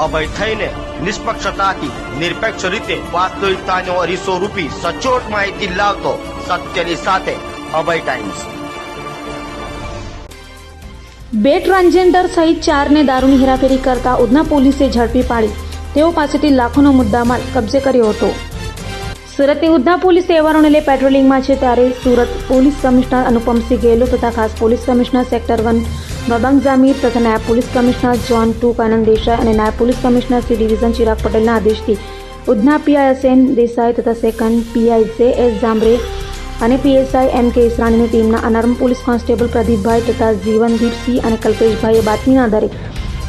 અભય થઈને નિષ્પક્ષતાથી નિરપેક્ષ રીતે વાસ્તવિકતાનો અરીસો રૂપી સચોટ માહિતી લાવતો સત્યની સાથે અભય ટાઈમ્સ. બે ટ્રાન્સજેન્ડર સહિત ચારને દારૂની હેરાફેરી કરતા ઉધના પોલીસે ઝડપી પાડી. તેઓ પાસેથી લાખોનો મુદ્દામાલ કબજે કર્યો હતો. સુરતની ઉધના પોલીસ તહેવારોને લઈ પેટ્રોલિંગમાં છે ત્યારે સુરત પોલીસ કમિશનર અનુપમસિંહ ગેહલોત તથા ખાસ police commissioner sector one Babang Jamir તથા નાયબ police commissioner zone two Anand Desai અને નાયબ police commissioner C division Chirag પટેલના આદેશથી Udhna PI S N Desai તથા second PI J S Jamre અને પીએસઆઈ એમ કે ઈસરાણીની ટીમના અનર્મ પોલીસ કોન્સ્ટેબલ પ્રદીપભાઈ તથા જીવનદીપસિંહ અને કલ્પેશભાઈએ બાતમીના આધારે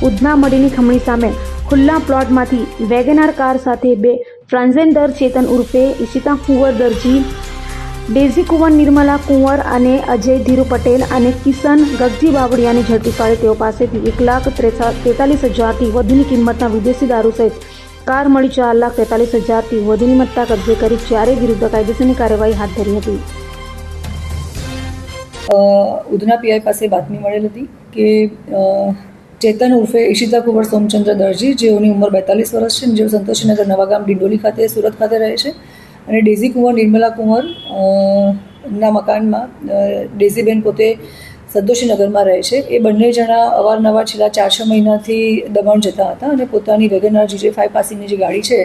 ઉધના મળીની ખમણી સામે ખુલ્લા પ્લોટમાંથી વેગેનાર કાર સાથે બે ટ્રાન્સજેન્ડર ચેતન ઉર્ફે ઈશિતા કુંવર દરજી ડેઝી કુંવર નિર્મલા કુંવર અને અજય ધીરુ પટેલ અને કિશન ગગજી બાવળિયાને ઝડપી પાડી તેઓ પાસેથી એક લાખ તેતાલીસ હજારથી વધુની કિંમતના વિદેશી દારૂ સહિત કાર મળી ચાર લાખ તેતાલીસ હજારથી વધુની મત્તા કબજે કરી ચારે વિરુદ્ધ કાયદેસરની કાર્યવાહી હાથ ધરી હતી. ઉધના પીઆઈ પાસે બાતમી મળેલ હતી કે ચેતન ઉર્ફે ઈશિતા કુંવર સોમચંદ્ર દરજી જેઓની ઉંમર બેતાલીસ વર્ષ છે જેઓ સંતોષીનગર નવાગામ ડિંડોલી ખાતે સુરત ખાતે રહે છે. અને ડેઝી કુંવર, નિર્મલા કુંવર ના મકાનમાં ડેઝીબેન પોતે સંતોષીનગરમાં રહે છે. એ બંને જણા અવારનવાર છેલ્લા ચાર છ મહિનાથી દમણ જતા હતા અને પોતાની વેગનાર જીજે ફાઇવ પાસિંગની જે ગાડી છે,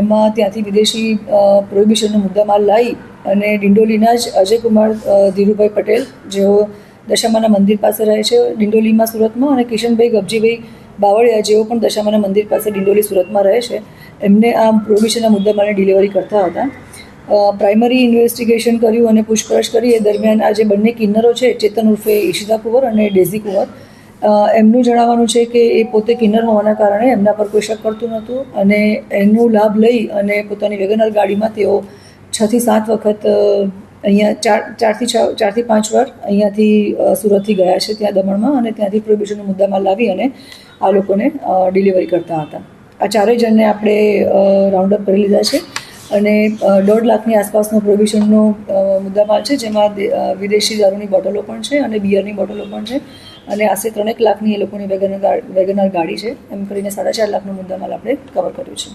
એમાં ત્યાંથી વિદેશી પ્રોહિબિશનનો મુદ્દામાલ લાવી અને ડિંડોલીના જ અજયકુમાર ધીરુભાઈ પટેલ જેઓ દશામાના મંદિર પાસે રહે છે, ડિંડોલીમાં સુરતમાં અને કિશનભાઈ ગબજીભાઈ બાવળિયા જેઓ પણ દશામાના મંદિર પાસે ડિંડોલી સુરતમાં રહે છે, એમને આ પ્રોહિબિશનના માટે ડિલિવરી કરતા હતા. પ્રાઇમરી ઇન્વેસ્ટિગેશન કર્યું અને પૂછપરછ કરી. એ દરમિયાન આ જે બંને કિન્નરો છે, ચેતન ઉર્ફે ઈશિતા કુંવર અને ડેઝી કુંવર એમનું જણાવવાનું છે કે એ પોતે કિન્નર હોવાના કારણે એમના પર કોઈ શક કરતું નહોતું અને એનો લાભ લઈ અને પોતાની વેગનર ગાડીમાં તેઓ છથી સાત વખત અહીંયા ચાર ચારથી છ ચારથી પાંચ વાર અહીંયાથી સુરતથી ગયા છે ત્યાં દમણમાં અને ત્યાંથી પ્રોહિબિશનનો મુદ્દામાં લાવી અને આ લોકોને ડિલિવરી કરતા હતા. આ ચારેય જણને આપણે રાઉન્ડ અપ કરી લીધા છે અને દોઢ લાખની આસપાસનો પ્રોવિઝનનો મુદ્દામાલ છે, જેમાં વિદેશી દારૂની બોટલો પણ છે અને બિયરની બોટલો પણ છે અને આશરે ત્રણેક લાખની એ લોકોની વેગનર વેગનર ગાડી છે. એમ કરીને સાડા ચાર લાખનો મુદ્દામાલ આપણે કવર કર્યું છે.